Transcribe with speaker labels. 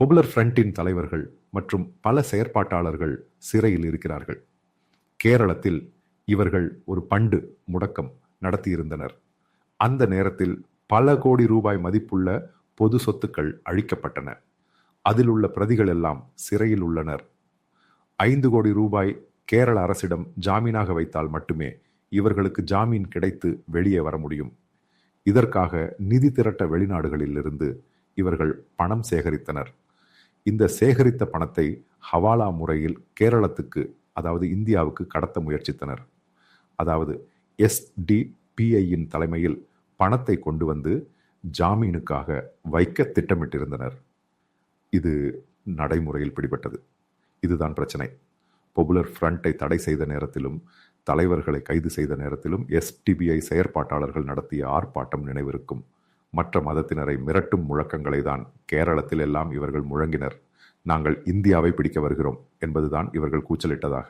Speaker 1: பொபுலர் ஃப்ரண்டின் தலைவர்கள் மற்றும் பல செயற்பாட்டாளர்கள் சிறையில் இருக்கிறார்கள். கேரளத்தில் இவர்கள் ஒரு பண்டு முடக்கம் நடத்தியிருந்தனர். அந்த நேரத்தில் பல கோடி ரூபாய் மதிப்புள்ள பொது சொத்துக்கள் அழிக்கப்பட்டன. அதில் உள்ள பிரதிகள் எல்லாம் சிறையில் உள்ளனர். ஐந்து கோடி ரூபாய் கேரள அரசிடம் ஜாமீனாக வைத்தால் மட்டுமே இவர்களுக்கு ஜாமீன் கிடைத்து வெளியே வர முடியும். இதற்காக நிதி திரட்ட வெளிநாடுகளிலிருந்து இவர்கள் பணம் சேகரித்தனர். இந்த சேகரித்த பணத்தை ஹவாலா முறையில் கேரளத்துக்கு அதாவது இந்தியாவுக்கு கடத்த முயற்சித்தனர். அதாவது எஸ்டிபிஐயின் தலைமையில் பணத்தை கொண்டு வந்து ஜாமீனுக்காக வைக்க திட்டமிட்டிருந்தனர். இது நடைமுறையில் பிடிபட்டது. இதுதான் பிரச்சனை. பொபுலர் ஃப்ரண்ட்டை தடை செய்த நேரத்திலும் தலைவர்களை கைது செய்த நேரத்திலும் எஸ்டிபிஐ செயற்பாட்டாளர்கள் நடத்திய ஆர்ப்பாட்டம் நினைவிருக்கும். மற்ற மதத்தினரை மிரட்டும் முழக்கங்களை தான் கேரளத்தில் எல்லாம் இவர்கள் முழங்கினர். நாங்கள் இந்தியாவை பிடிக்க வருகிறோம் என்பதுதான் இவர்கள் கூச்சலிட்டதாக.